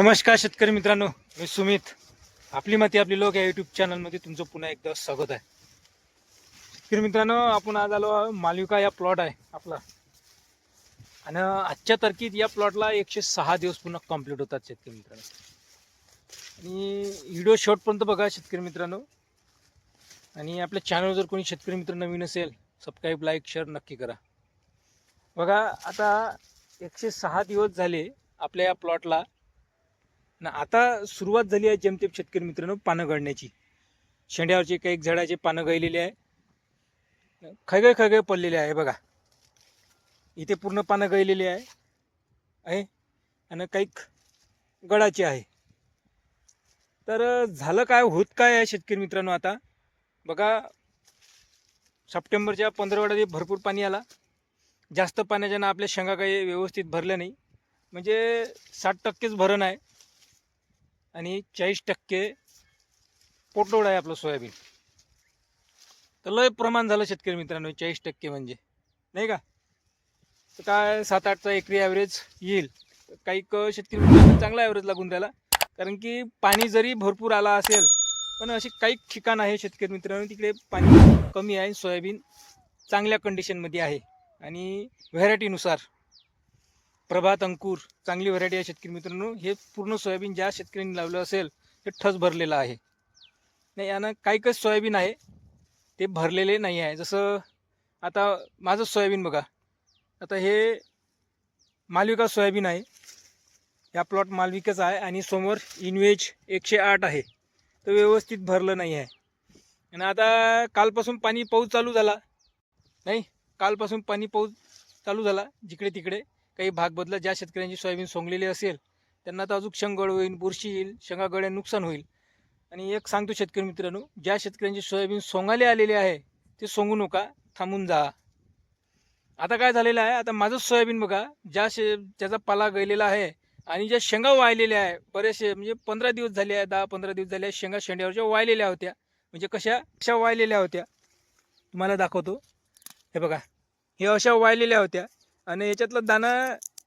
नमस्कार शेतकरी मित्रांनो मी सुमित. आपली माती आपली लोक या युट्यूब चॅनलमध्ये तुमचं पुन्हा एकदा स्वागत आहे. शेतकरी मित्रांनो आपण आज आलो मालविका या प्लॉट आहे आपला. आणि आजच्या तारखेत या प्लॉटला एकशे सहा दिवस पुन्हा कंप्लीट होतात शेतकरी मित्रांनो. आणि व्हिडिओ शॉर्टपर्यंत बघा शेतकरी मित्रांनो. आणि आपल्या चॅनलवर जर कोणी शेतकरी मित्र नवीन असेल सबस्क्राईब लाईक शेअर नक्की करा. बघा आता एकशे सहा दिवस झाले आपल्या या प्लॉटला ना आता सुरुवात झाली आहे जेमतेम शेतकरी मित्रांनो पानं गळण्याची. शेंड्यावरचे काही झाडाचे पानं गळलेले आहे. खळगळ खळगळ पडलेले आहे बघा. इथे पूर्ण पानं गळलेली आहे. आणि काही गडाचे आहे. तर झालं काय होत काय आहे शेतकरी मित्रांनो आता? बघा सप्टेंबरच्या पंधरवड्यात भरपूर पाणी आला. जास्त पाण्याच्यानं आपल्या शेंगा काही व्यवस्थित भरल्या नाही. म्हणजे साठ टक्केच भरण आहे. आणि चाळीस टक्के पोटलोड आहे आपलं सोयाबीन. तर लय प्रमाण झालं शेतकरी मित्रांनो चाळीस टक्के म्हणजे. नाही का? तर काय सात आठचा एकरी ॲव्हरेज येईल. काही क शेतकरी मित्रांना चांगला ॲव्हरेज लागून राहिला. कारण की पाणी जरी भरपूर आला असेल पण अशी काही ठिकाण आहे शेतकरी मित्रांनो तिकडे पाणी कमी आहे सोयाबीन चांगल्या कंडिशनमध्ये आहे. आणि व्हरायटीनुसार प्रभात अंकुर चांगली व्हरायटी आहे शेतकरी मित्रांनो. हे पूर्ण सोयाबीन ज्या शेतकऱ्यांनी लावलं असेल ते ठस भरलेलं आहे. नाही यानं काही काही सोयाबीन आहे ते भरलेले नाही आहे. जसं आता माझं सोयाबीन बघा. आता हे मालविका सोयाबीन आहे. या प्लॉट मालविकाचा आहे आणि समोर इनवेज एकशे आठ आहे. तर व्यवस्थित भरलं नाही आहे. आणि आता कालपासून पाणी पाऊस चालू झाला. नाही कालपासून पाणी पाऊस चालू झाला जिकडे तिकडे. काही भाग बदलत ज्या शेतकऱ्यांची सोयाबीन सोंगलेली असेल त्यांना तर अजून शंगळ होईल बुरशी येईल शेंगागळ्या नुकसान होईल. आणि एक सांगतो शेतकरी मित्रांनो ज्या शेतकऱ्यांची सोयाबीन सोंगाले आलेले आहे ते सोंगू नका थांबून जा. आता काय झालेलं आहे आता माझंच सोयाबीन बघा ज्या शे ज्याचा पाला गळलेला आहे आणि ज्या शेंगा वाळलेल्या आहे बरेचसे म्हणजे पंधरा दिवस झाले आहे दहा पंधरा दिवस झाले आहे शेंगा शेंड्यावरच्या वाळलेल्या होत्या. म्हणजे कशा कशा वाळलेल्या होत्या? तुम्हाला दाखवतो. हे बघा हे अशा वाळलेल्या होत्या. आणि याच्यातलं दाना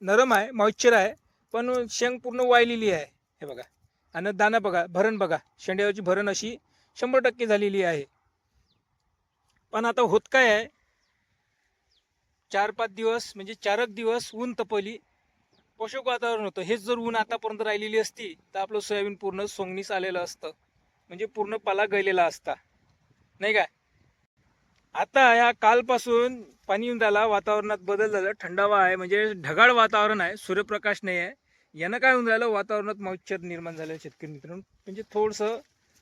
नरम आहे मॉइश्चर आहे पण शेंग पूर्ण वाळलेली आहे. हे बघा. आणि दाना बघा भरण बघा. शेंड्यावरची भरण अशी शंभर टक्के झालेली आहे. पण आता होत काय आहे? चार पाच दिवस म्हणजे चारक दिवस ऊन तपली. पोषक वातावरण होतं. हेच जर ऊन आतापर्यंत राहिलेली असती तर आपलं सोयाबीन पूर्ण सोंगणीस आलेलं असतं. म्हणजे पूर्ण पाला गळलेला असता. नाही काय आता या कालपासून पाणी येऊन राहिला वातावरणात बदल झाला. थंडावा आहे म्हणजे ढगाळ वातावरण आहे सूर्यप्रकाश नाही आहे. यानं काय होऊन राहिलं? वातावरणात मॉइश्चर निर्माण झालं शेतकरी मित्रांनो. म्हणजे थोडंसं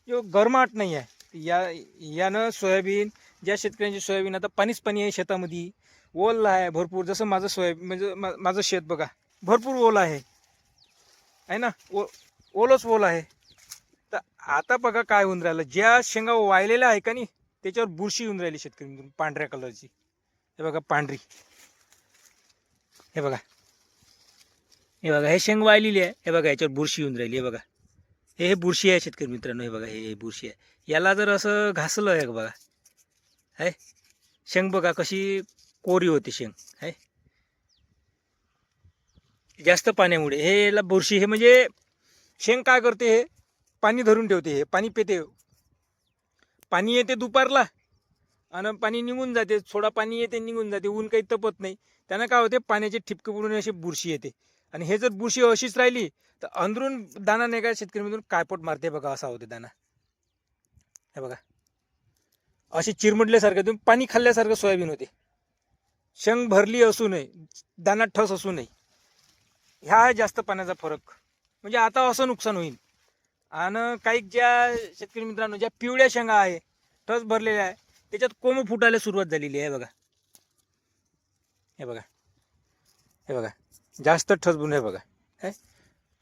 जो गरमाट नाही आहे या यानं सोयाबीन ज्या शेतकऱ्यांची सोयाबीन आता पाणीच पाणी आहे शेतामध्ये. ओल आहे भरपूर जसं माझं सोयाबीन म्हणजे मा- माझं शेत बघा. भरपूर ओल आहे. आहे ना? ओ ओलच ओल आहे. तर आता बघा काय होऊन राहिलं. ज्या शेंगा वाळलेल्या आहे का नाही त्याच्यावर बुरशी येऊन राहिली शेतकरी पांढऱ्या कलरची. हे बघा पांढरी. हे बघा. हे बघा हे शेंग वाळलेली आहे. हे बघा याच्यावर बुरशी येऊन राहिली. हे बघा. हे हे बुरशी आहे शेतकरी मित्रांनो. हे बघा हे हे बुरशी आहे. याला जर असं घासलं आहे बघा. आहे शेंग बघा कशी कोरी होते शेंग. आहे जास्त पाण्यामुळे. हे याला बुरशी हे म्हणजे शेंग काय करते हे? पाणी धरून ठेवते हे. पाणी पेते. पाणी येते दुपारला आणि पाणी निघून जाते. थोडा पाणी येते निघून जाते. ऊन काही तपत नाही. त्यानं काय होते? पाण्याचे ठिपके पडून अशी बुरशी येते. आणि हे जर बुरशी अशीच राहिली तर अंदरून दाना नाही का शेतकरीमधून कायपोट मारते बघा असा होते दाना. हे बघा. अशी चिरमडल्यासारखं तुम्ही पाणी खाल्ल्यासारखं सोयाबीन होते. शंग भरली असू नये दाना ठस असू नये. ह्या जास्त पाण्याचा फरक. म्हणजे आता असं नुकसान होईल. आणि काही ज्या शेतकरी मित्रांनो ज्या पिवळ्या शेंगा आहे ठस भरलेल्या आहे त्याच्यात कोंब फुटायला सुरुवात झालेली आहे बघा. हे बघा. हे बघा. जास्त ठसबून हे बघा. हे?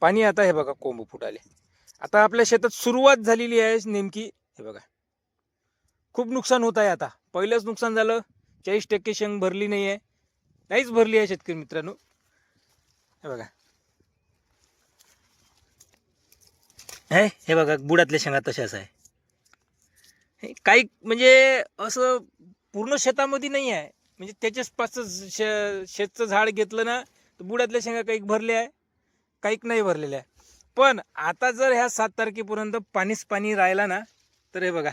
पाणी आता हे बघा कोंब फुटाले. आता आपल्या शेतात सुरुवात झालेली आहे नेमकी हे बघा. खूप नुकसान होत आहे आता. पहिलंच नुकसान झालं. चाळीस टक्के शेंग भरली नाही आहे नाहीच भरली आहे शेतकरी मित्रांनो. हे बघा. हे? हे बघा बुडातल्या शेंगा तशाच आहे. हे काही म्हणजे असं पूर्ण शेतामध्ये नाही आहे. म्हणजे त्याच्याच पाच शे शेतचं झाड घेतलं ना तर बुडातल्या शेंगा काही भरल्या आहे काही नाही भरलेल्या आहे. पण आता जर ह्या सात तारखेपर्यंत पाणीच पाणी राहिला ना तर हे बघा.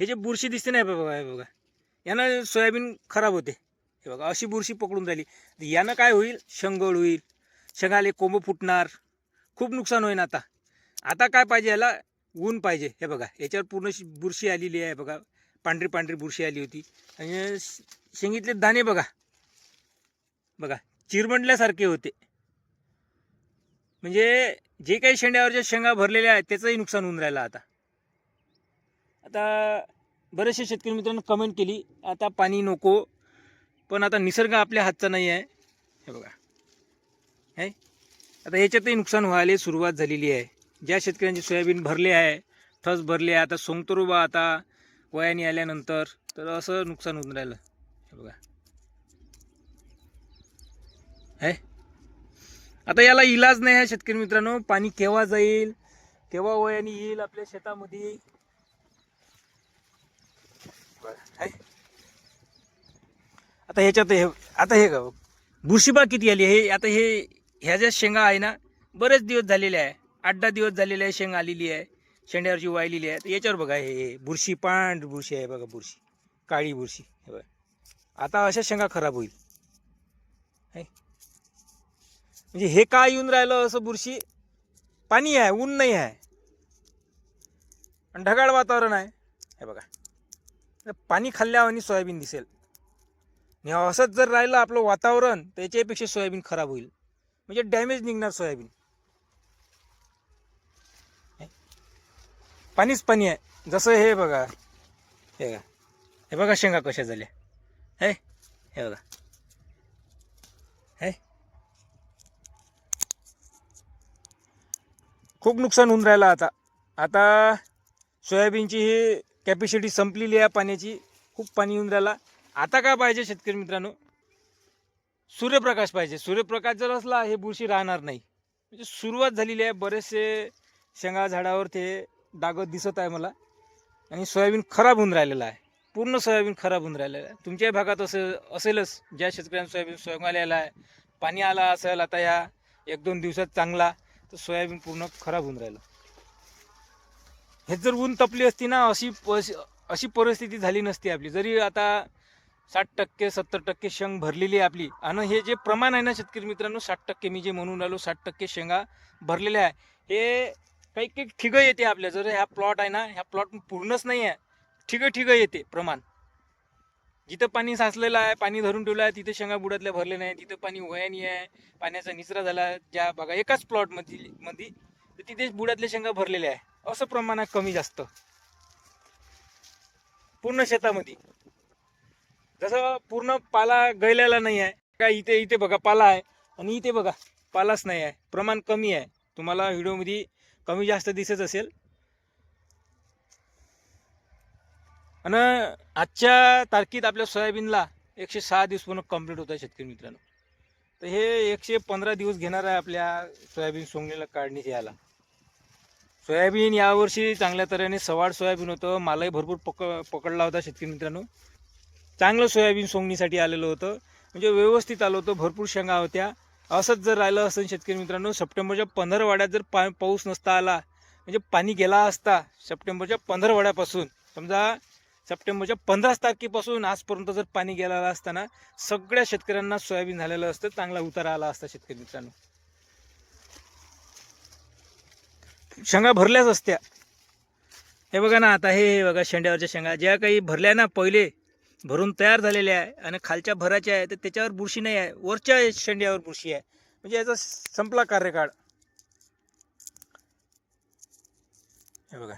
हे जे बुरशी दिसते ना बघा हे बघा. यानं सोयाबीन खराब होते. हे बघा अशी बुरशी पकडून राहिली. यानं काय होईल? शंगळ होईल. शेंगाले कोंब फुटणार. खूप नुकसान होईन आता. आता काय पाहिजे याला? ऊन पाहिजे. हे बघा याच्यावर पूर्ण बुरशी आलेली आहे. बघा पांढरी पांढरी बुरशी आली होती. आणि श- शेंगीतले दाणे बघा. बघा चिरमंडल्यासारखे होते. म्हणजे जे काही शेंड्यावरच्या शेंगा भरलेल्या आहेत त्याचंही नुकसान होऊन राहिलं आता. आता बरेचसे शेतकरी मित्रांनो कमेंट केली आता पाणी नको पण आता निसर्ग आपल्या हातचा नाही आहे. हे बघा. आहे आता ह्याच्यातही नुकसान व्हायला सुरुवात झालेली आहे. ज्या शेतकऱ्यांचे सोयाबीन भरले आहे ठस भरले आहे आता सोंगतो बा आता वयाने आल्यानंतर तर असं नुकसान होऊन राहिलं. बघा. आहे आता याला इलाज नाही आहे शेतकरी मित्रांनो. पाणी केव्हा जाईल केव्हा वयाने येईल आपल्या शेतामध्ये? आता ह्याच्यात हे आता हे ग- बुरशीबा किती आली हे आता हे ह्या ज्या शेंगा आहे ना बरेच दिवस झालेले आहे. आठ दहा दिवस झालेले आहे शेंगा आलेली आहे शेंड्यावरची वाहिलेली आहे. तर याच्यावर बघा हे हे बुरशी पांढरी बुरशी आहे बघा बुरशी काळी बुरशी हे बघा. आता अशा शेंगा खराब होईल. म्हणजे हे का येऊन राहिलं असं बुरशी? पाणी आहे ऊन नाही आहे. आणि ढगाळ वातावरण आहे. हे बघा. पाणी खाल्ल्यावर सोयाबीन दिसेल. आणि असंच जर राहिलं आपलं वातावरण त्याच्यापेक्षा सोयाबीन खराब होईल. म्हणजे डॅमेज निघणार सोयाबीन. पाणीच पाणी आहे. जसं हे बघा. हे बघा. हे बघा शेंगा कशा झाल्या. हे. हे बघा. हे. खूप नुकसान होऊन राहिलं आता. आता सोयाबीनची ही कॅपॅसिटी संपलेली आहे पाण्याची. खूप पाणी येऊन राहिला. आता काय पाहिजे शेतकरी मित्रांनो? सूर्यप्रकाश पाहिजे. सूर्यप्रकाश जर असला हे बुरशी राहणार नाही. म्हणजे सुरुवात झालेली आहे बरेचसे शेंगा झाडावर ते डागत दिसत आहे मला. आणि सोयाबीन खराब होऊन राहिलेलं आहे. पूर्ण सोयाबीन खराब होऊन राहिलेलं आहे. तुमच्याही भागात असं असेलच. ज्या शेतकऱ्यांना सोयाबीन सोयाबीन आलेला आहे पाणी आला असेल आता या एक दोन दिवसात चांगला तर सोयाबीन पूर्ण खराब होऊन राहिलं. हे जर ऊन तपली असती ना अशी अशी परिस्थिती झाली नसती आपली. जरी आता साठ टक्के सत्तर टक्के शेंग भरलेली आहे आपली. आणि हे जे प्रमाण आहे ना शेतकरी मित्रांनो साठ टक्के मी जे म्हणून राहिलो साठ टक्के शेंगा भरलेल्या आहे. हे काही काही ठिगं येते आपल्या. जर ह्या प्लॉट आहे ना ह्या प्लॉट पूर्णच नाही आहे. ठिगं ठिगं येते प्रमाण. जिथं पाणी साचलेलं आहे पाणी धरून ठेवलं आहे तिथे शेंगा बुडातल्या भरले नाही. तिथं पाणी वयानी आहे पाण्याचा निचरा झाला ज्या बघा एकाच प्लॉटमध्ये मध्ये तर तिथे बुडातल्या शेंगा भरलेल्या आहे. असं प्रमाण आहे कमी जास्त. पूर्ण शेतामध्ये. जसं पूर्ण पाला गळलेला नाही आहे. का इथे इथे बघा पाला आहे. आणि इथे बघा पालाच नाही आहे. प्रमाण कमी आहे. तुम्हाला व्हिडिओमध्ये कमी जास्त दिसत असेल. आणि आजच्या तारखेत आपल्या सोयाबीनला एकशे सहा दिवस पूर्ण कंप्लीट होत आहे शेतकरी मित्रांनो. तर हे एकशे पंधरा दिवस घेणार आहे आपल्या सोयाबीन सोंगणीला काढणीत यायला. सोयाबीन यावर्षी चांगल्या तऱ्हेने सवाड सोयाबीन होतं. मालही भरपूर पक पकडला होता शेतकरी मित्रांनो. चांगलं सोयाबीन सोंगणीसाठी आलेलं होतं. म्हणजे व्यवस्थित आलं होतं भरपूर शेंगा होत्या. असंच जर राहिलं असेल शेतकरी मित्रांनो सप्टेंबरच्या पंधरवाड्यात जर पा पाऊस नसता आला म्हणजे पाणी गेला असता सप्टेंबरच्या पंधरवाड्यापासून समजा सप्टेंबरच्या पंधराच तारखेपासून आजपर्यंत जर पाणी गेलेलं असताना सगळ्या शेतकऱ्यांना सोयाबीन झालेलं असतं चांगला उतारा आला असता शेतकरी मित्रांनो. शेंगा भरल्याच असत्या. हे बघा ना आता हे हे बघा शेंड्यावरच्या शेंगा. ज्या काही भरल्या ना पहिले भरून तयार झालेले आहे आणि खालच्या भराच्या आहे तर त्याच्यावर बुरशी नाही आहे. वरच्या शेंड्यावर बुरशी आहे. म्हणजे याचा संपला कार्यकाळ. हे बघा.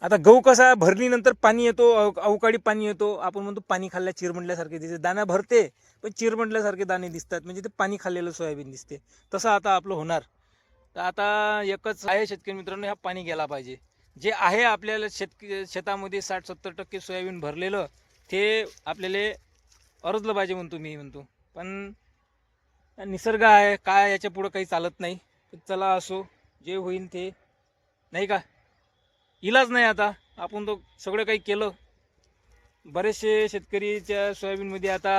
आता गहू कसा भरलीनंतर पाणी येतो अव- अवकाळी पाणी येतो. आपण म्हणतो पाणी खाल्ल्या चिरमंडल्यासारखे दिसते. दाणा भरते पण चिरमंडल्यासारखे दाणे दिसतात. म्हणजे ते पाणी खाल्लेलं सोयाबीन दिसते. तसं आता आपलं होणार. तर आता एकच आहे शेतकरी मित्रांनो ह्या पाणी गेला पाहिजे. जे आहे आपल्याला शेत शेतामध्ये साठ सत्तर टक्के सोयाबीन भरलेलं ते आपल्याला अरजलं पाहिजे म्हणतो मी म्हणतो. पण निसर्ग आहे काय याच्या पुढं काही चालत नाही. चला असो जे होईल ते. नाही का? इलाज नाही आता. आपण तो सगळं काही केलं. बरेचसे शेतकरीच्या सोयाबीनमध्ये आता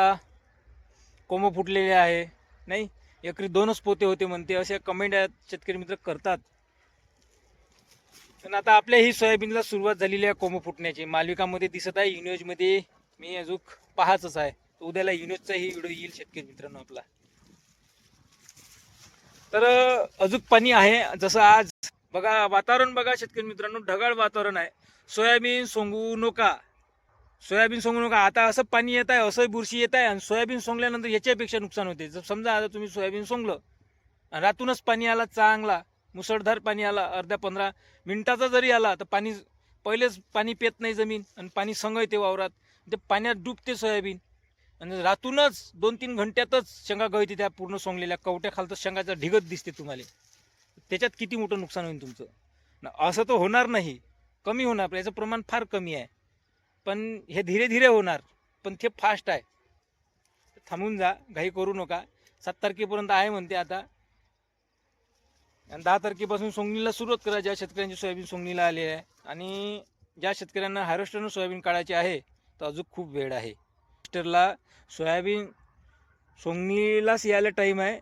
कोंब फुटलेले आहे. नाही? एकरी दोनच पोते होते म्हणते. अशा कमेंट शेतकरी मित्र करतात. पण आता आपल्या ही सोयाबीनला सुरुवात झालेली आहे कोंब फुटण्याची. मालविकामध्ये दिसत आहे युनियोजमध्ये मी अजून पाहाच आहे. उद्याला युनियोजचाही व्हिडिओ येईल शेतकरी मित्रांनो आपला. तर अजून पाणी आहे. जसं आज बघा वातावरण बघा शेतकरी मित्रांनो ढगाळ वातावरण आहे. सोयाबीन सोंगू नका. सोयाबीन सोंगू नका. आता असं पाणी येत आहे असं बुरशी येत आहे आणि सोयाबीन सोंगल्यानंतर याच्यापेक्षा नुकसान होते. जर समजा आता तुम्ही सोयाबीन सोंगलं आणि रातूनच पाणी आला चांगला मुसळधार पाणी आला अर्ध्या पंधरा मिनिटाचा जरी आला तर पाणी पहिलेच पाणी पेत नाही जमीन आणि पाणी संगळते वावरात. ते पाण्यात डुबते सोयाबीन. आणि रातूनच दोन तीन घंट्यातच शेंगा गळते त्या पूर्ण सोंगलेल्या कवट्याखालतं शेंगाचा ढिगत दिसते तुम्हाला. त्याच्यात किती मोठं नुकसान होईल तुमचं? असं तर होणार नाही. कमी होणार याचं प्रमाण फार कमी आहे. पण हे धीरे धीरे होणार पण ते फास्ट आहे. थांबून जा घाई करू नका. सात तारखेपर्यंत आहे म्हणते आता. आणि दहा तारखेपासून सोंगणीला सुरुवात करा ज्या शेतकऱ्यांची सोयाबीन सोंगणीला आली आहे. आणि ज्या शेतकऱ्यांना हार्वेस्टरनं सोयाबीन काढायचे आहे तर अजून खूप वेळ आहे. हार्वेस्टरला सोयाबीन सोंगणीलाच यायला टाईम आहे.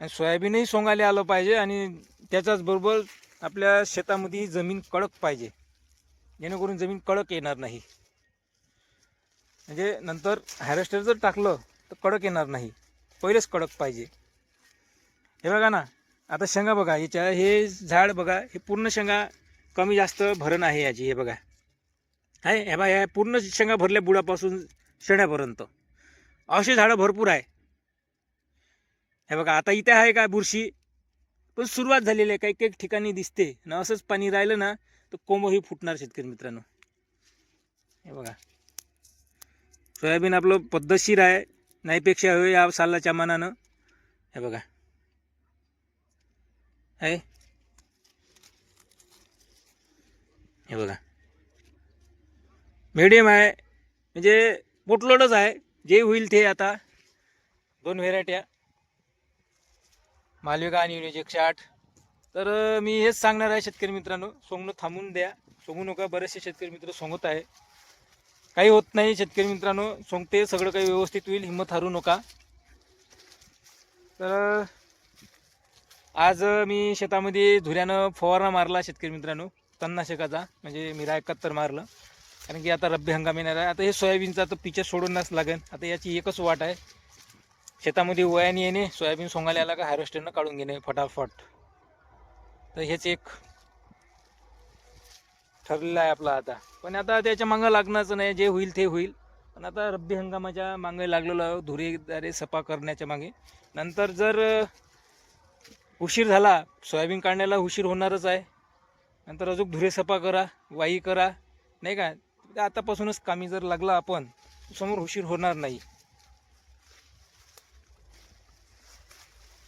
आणि सोयाबीनही सोंगायला आलं पाहिजे आणि त्याच्याच बरोबर आपल्या शेतामध्ये जमीन कडक पाहिजे. जेणेकरून जमीन कडक येणार नाही. म्हणजे नंतर हार्वेस्टर जर टाकलं तर कडक येणार नाही. पहिलेच कडक पाहिजे. हे बघा ना आता शेंगा बघा याच्या हे झाड बघा हे पूर्ण शेंगा कमी जास्त भरण आहे याची हे बघा. आहे हे बघा ह्या पूर्ण शेंगा भरल्या बुडापासून शेण्यापर्यंत. असे झाडं भरपूर आहे. हे बघा आता इथे आहे का बुरशी? पण सुरुवात झालेली आहे काही काही ठिकाणी दिसते. ना असंच पाणी राहिलं ना तर कोंबही फुटणार शेतकरी मित्रांनो. हे बघा. सोयाबीन आपलं पद्धतशीर आहे नाहीपेक्षा हवे या सालाच्या मानानं. हे बघा. आहे. हे बघा. मीडियम आहे. म्हणजे पोटलोडच आहे. जे होईल ते आता. दोन व्हेरायट्या मालविका आणि युनिज एकशे आठ. तर मी हेच सांगणार आहे शेतकरी मित्रांनो. सोंगणं थांबून द्या. सोंगू नका. बरेचसे शेतकरी मित्र सोंगत आहे. काही होत नाही शेतकरी मित्रांनो. सोंगते. सगळं काही व्यवस्थित होईल. हिंमत हारू नका. तर आज मी शेतामध्ये धुऱ्यानं फवारणा मारला शेतकरी मित्रांनो. तणनाशकाचा म्हणजे मिरा एकाहत्तर मारलं. कारण की आता रब्बी हंगाम येणार आहे. आता हे सोयाबीनचं आता पिचर सोडूनच लागेल आता याची एकच वाट आहे. शेतामध्ये वयाने येणे सोयाबीन सोंगायला आला का हार्वेस्टरनं काढून घेणे फटाफट. तर हेच एक ठरलेलं आहे आपला आता. पण आता त्याच्या मागं लागणारच नाही. जे होईल ते होईल. पण आता रब्बी हंगामाच्या मागे लागलेलं धुरेदारे सफा करण्याच्या मागे. नंतर जर उशीर झाला सोयाबीन काढण्याला उशीर होणारच आहे. नंतर अजून धुरे सफा करा वाई करा नाही का? आतापासूनच कामी जर लागला आपण समोर उशीर होणार नाही.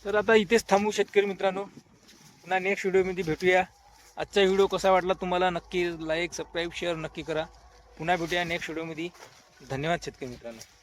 तर आता इथेच थांबू शेतकरी मित्रांनो. पुन्हा नेक्स्ट व्हिडिओमध्ये भेटूया. आजचा व्हिडिओ कसा वाटला तुम्हाला नक्की लाईक सबस्क्राईब शेअर नक्की करा. पुन्हा भेटूया नेक्स्ट व्हिडिओमध्ये. धन्यवाद शेतकरी मित्रांनो.